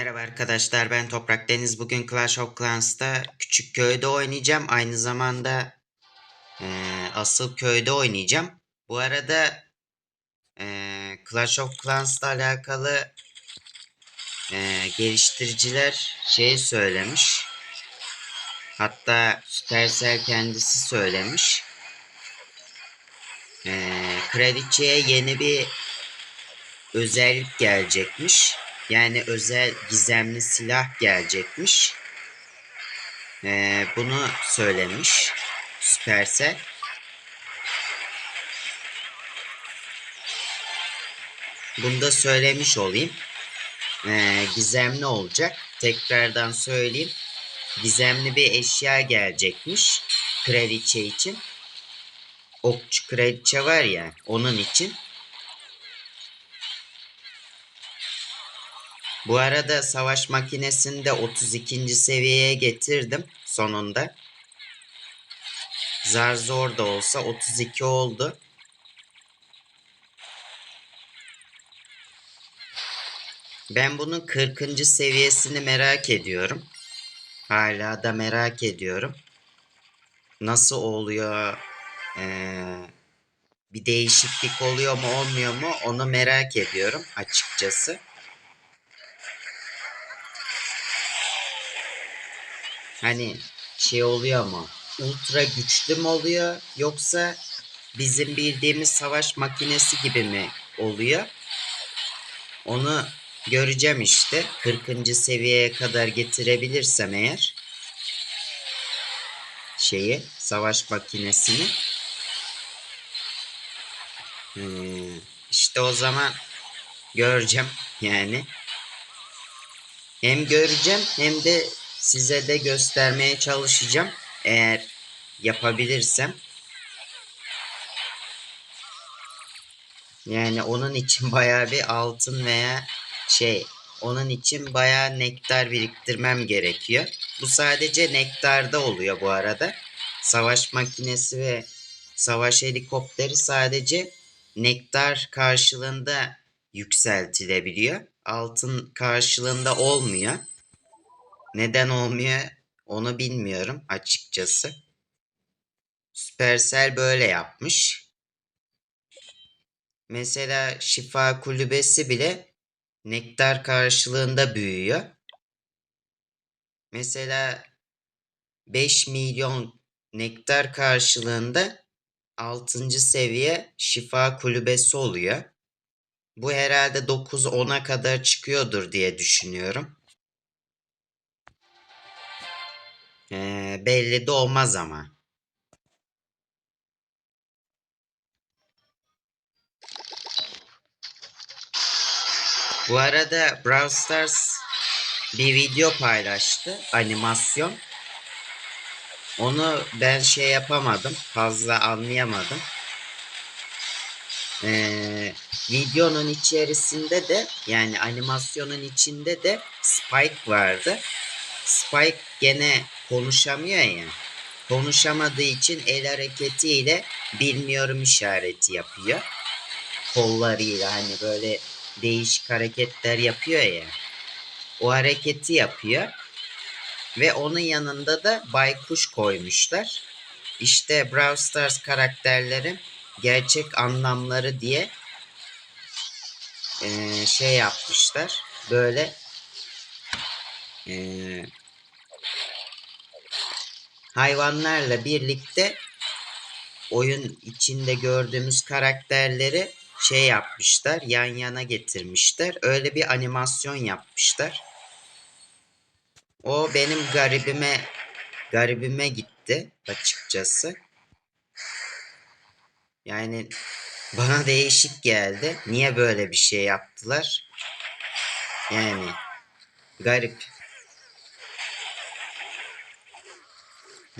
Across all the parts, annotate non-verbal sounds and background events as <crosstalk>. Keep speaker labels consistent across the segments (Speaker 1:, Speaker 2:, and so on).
Speaker 1: Merhaba arkadaşlar ben Toprak Deniz. Bugün Clash of Clans'ta küçük köyde oynayacağım. Aynı zamanda eee, asıl köyde oynayacağım. Bu arada eee, Clash of Clans'la alakalı eee, geliştiriciler şey söylemiş. Hatta Supercell kendisi söylemiş. Eee kraliçeye yeni bir özellik gelecekmiş. Yani özel gizemli silah gelecekmiş. Ee, bunu söylemiş Supercell. Bunu da söylemiş olayım. Ee, gizemli olacak. Tekrardan söyleyeyim. Gizemli bir eşya gelecekmiş. Kraliçe için. Okçu kraliçe var ya onun için. Bu arada savaş makinesini de 32. seviyeye getirdim sonunda. Zar zor da olsa 32 oldu. Ben bunun 40. seviyesini merak ediyorum. Hala da merak ediyorum. Nasıl oluyor? Ee, bir değişiklik oluyor mu olmuyor mu onu merak ediyorum açıkçası. Hani şey oluyor mu? Ultra güçlü mü oluyor yoksa bizim bildiğimiz savaş makinesi gibi mi oluyor? Onu göreceğim işte. 40. seviyeye kadar getirebilirsem eğer şeyi savaş makinesini hmm, işte o zaman göreceğim yani hem göreceğim hem de size de göstermeye çalışacağım. Eğer yapabilirsem. Yani onun için <laughs> bayağı bir altın veya şey onun için bayağı nektar biriktirmem gerekiyor. Bu sadece nektarda oluyor bu arada. Savaş makinesi ve savaş helikopteri sadece nektar karşılığında yükseltilebiliyor. Altın karşılığında olmuyor. Neden olmuyor onu bilmiyorum açıkçası. Supercell böyle yapmış. Mesela şifa kulübesi bile nektar karşılığında büyüyor. Mesela 5 milyon nektar karşılığında 6. seviye şifa kulübesi oluyor. Bu herhalde 9-10'a kadar çıkıyordur diye düşünüyorum. Ee, belli de olmaz ama. Bu arada Brawl Stars bir video paylaştı. Animasyon. Onu ben şey yapamadım. Fazla anlayamadım. Ee, videonun içerisinde de yani animasyonun içinde de Spike vardı. Spike gene konuşamıyor ya. Konuşamadığı için el hareketiyle bilmiyorum işareti yapıyor. Kollarıyla hani böyle değişik hareketler yapıyor ya. O hareketi yapıyor. Ve onun yanında da baykuş koymuşlar. İşte Brawl Stars karakterlerin gerçek anlamları diye şey yapmışlar. Böyle hayvanlarla birlikte oyun içinde gördüğümüz karakterleri şey yapmışlar, yan yana getirmişler. Öyle bir animasyon yapmışlar. O benim garibime garibime gitti açıkçası. Yani bana değişik geldi. Niye böyle bir şey yaptılar? Yani garip.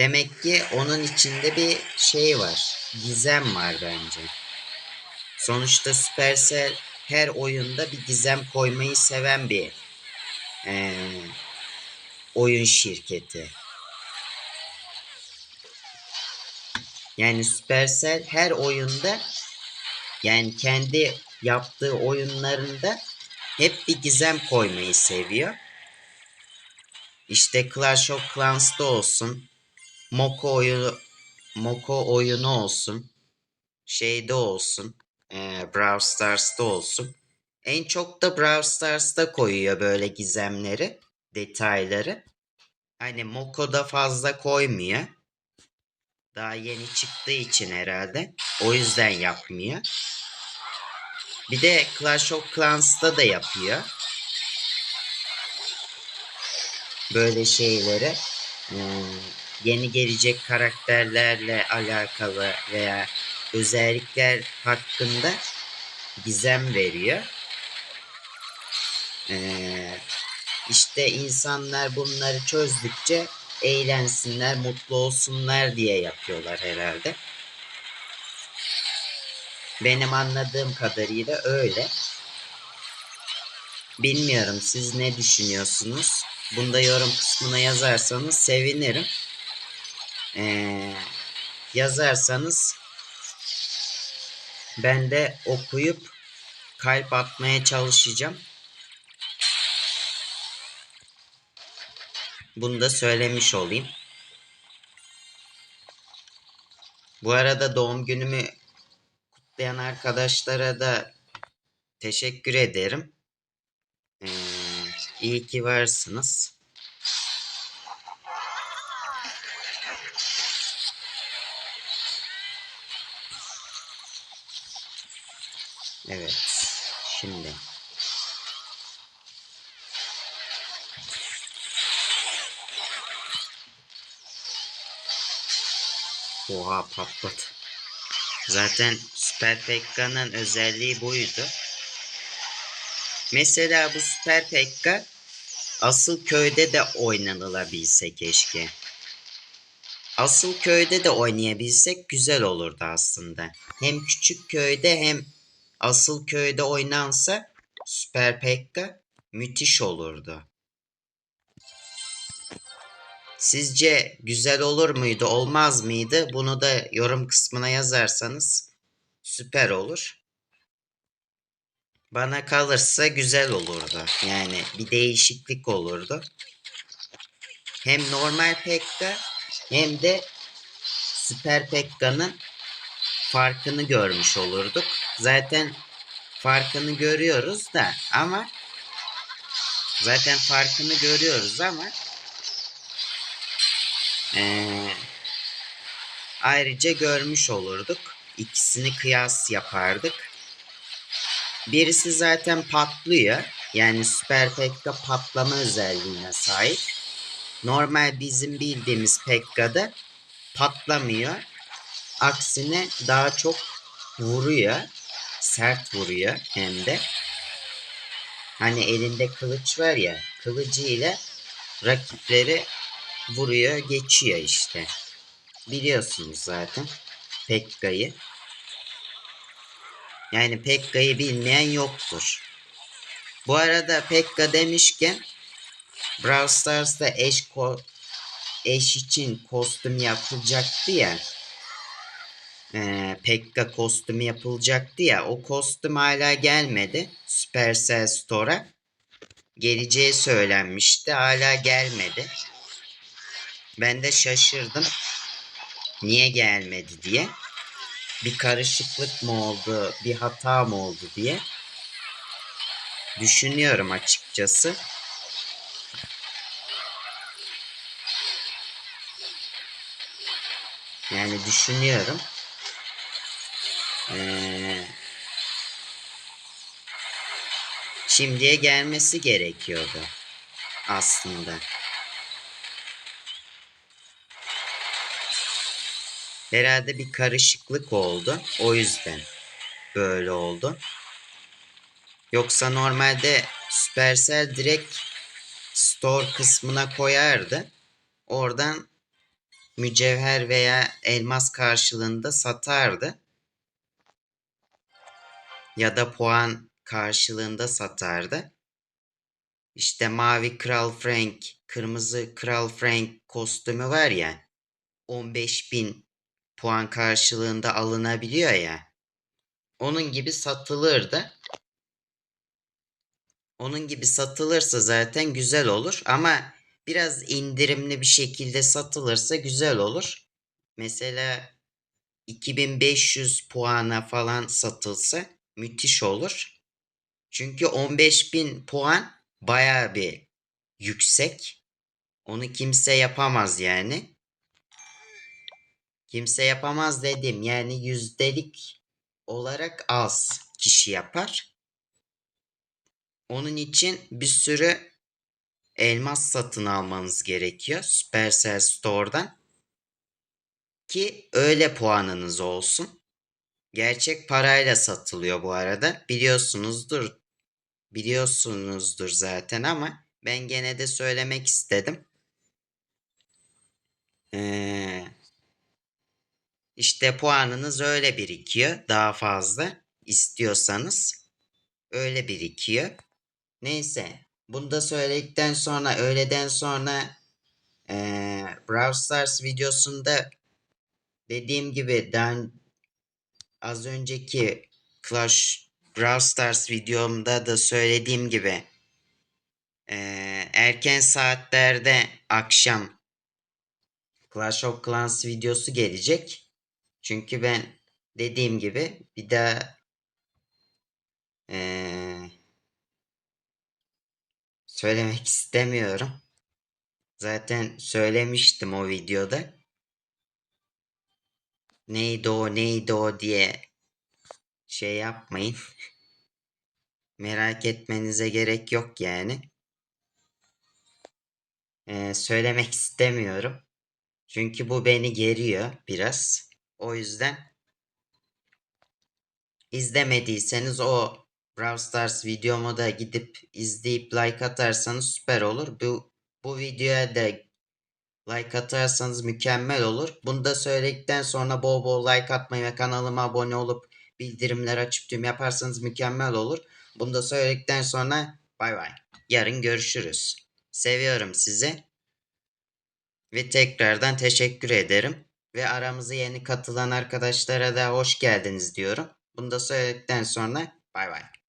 Speaker 1: Demek ki onun içinde bir şey var. Gizem var bence. Sonuçta Supercell her oyunda bir gizem koymayı seven bir ee, oyun şirketi. Yani Supercell her oyunda yani kendi yaptığı oyunlarında hep bir gizem koymayı seviyor. İşte Clash of Clans'ta olsun. Moko oyunu Moko oyunu olsun. Şeyde olsun. E, Brawl Stars'ta olsun. En çok da Brawl Stars'ta koyuyor böyle gizemleri, detayları. Hani Moko'da fazla koymuyor. Daha yeni çıktığı için herhalde. O yüzden yapmıyor. Bir de Clash of Clans'ta da yapıyor. Böyle şeyleri. Hmm, yeni gelecek karakterlerle alakalı veya özellikler hakkında gizem veriyor. Ee, işte insanlar bunları çözdükçe eğlensinler, mutlu olsunlar diye yapıyorlar herhalde. Benim anladığım kadarıyla öyle. Bilmiyorum siz ne düşünüyorsunuz? Bunda yorum kısmına yazarsanız sevinirim. Ee, yazarsanız ben de okuyup kalp atmaya çalışacağım. Bunu da söylemiş olayım. Bu arada doğum günümü kutlayan arkadaşlara da teşekkür ederim. Ee, iyi ki varsınız. Evet. Şimdi. Oha patladı. Zaten Süper Pekka'nın özelliği buydu. Mesela bu Süper Pekka asıl köyde de oynanılabilse keşke. Asıl köyde de oynayabilsek güzel olurdu aslında. Hem küçük köyde hem asıl köyde oynansa Süper Pekka müthiş olurdu. Sizce güzel olur muydu, olmaz mıydı? Bunu da yorum kısmına yazarsanız süper olur. Bana kalırsa güzel olurdu. Yani bir değişiklik olurdu. Hem normal Pekka hem de Süper Pekka'nın farkını görmüş olurduk. Zaten farkını görüyoruz da ama zaten farkını görüyoruz ama ee, ayrıca görmüş olurduk. İkisini kıyas yapardık. Birisi zaten patlıyor. Yani Süper Pekka patlama özelliğine sahip. Normal bizim bildiğimiz Pekka'da patlamıyor. Aksine daha çok vuruyor. Sert vuruyor hem de. Hani elinde kılıç var ya. Kılıcıyla rakipleri vuruyor geçiyor işte. Biliyorsunuz zaten Pekka'yı. Yani Pekka'yı bilmeyen yoktur. Bu arada Pekka demişken Brawl Stars'ta eş, ko eş için kostüm yapılacaktı ya. Ee, Pekka kostümü yapılacaktı ya. O kostüm hala gelmedi. Supercell Store'a. Geleceği söylenmişti. Hala gelmedi. Ben de şaşırdım. Niye gelmedi diye. Bir karışıklık mı oldu, bir hata mı oldu diye. Düşünüyorum açıkçası. Yani düşünüyorum. Ee, şimdiye gelmesi gerekiyordu aslında. Herhalde bir karışıklık oldu. O yüzden böyle oldu. Yoksa normalde Supercell direkt store kısmına koyardı. Oradan mücevher veya elmas karşılığında satardı. Ya da puan karşılığında satardı. İşte mavi Kral Frank, kırmızı Kral Frank kostümü var ya. 15.000 puan karşılığında alınabiliyor ya. Onun gibi satılırdı. Onun gibi satılırsa zaten güzel olur ama biraz indirimli bir şekilde satılırsa güzel olur. Mesela 2500 puana falan satılsa müthiş olur. Çünkü 15.000 puan baya bir yüksek. Onu kimse yapamaz yani. Kimse yapamaz dedim. Yani yüzdelik olarak az kişi yapar. Onun için bir sürü elmas satın almanız gerekiyor Supercell Store'dan. Ki öyle puanınız olsun. Gerçek parayla satılıyor bu arada. Biliyorsunuzdur. Biliyorsunuzdur zaten ama ben gene de söylemek istedim. Ee, işte puanınız öyle birikiyor. Daha fazla istiyorsanız öyle birikiyor. Neyse. Bunu da söyledikten sonra öğleden sonra ee, Brawl Stars videosunda dediğim gibi daha az önceki Clash Brawl videomda da söylediğim gibi ee, erken saatlerde akşam Clash of Clans videosu gelecek. Çünkü ben dediğim gibi bir daha ee, söylemek istemiyorum. Zaten söylemiştim o videoda. Neydi o neydi o diye şey yapmayın. <laughs> Merak etmenize gerek yok yani. Ee, söylemek istemiyorum. Çünkü bu beni geriyor biraz. O yüzden izlemediyseniz o Brawl Stars videomu da gidip izleyip like atarsanız süper olur. Bu, bu videoya da like atarsanız mükemmel olur. Bunu da söyledikten sonra bol bol like atmayı ve kanalıma abone olup bildirimler açıp tüm yaparsanız mükemmel olur. Bunu da söyledikten sonra bay bay. Yarın görüşürüz. Seviyorum sizi. Ve tekrardan teşekkür ederim. Ve aramıza yeni katılan arkadaşlara da hoş geldiniz diyorum. Bunu da söyledikten sonra bay bay.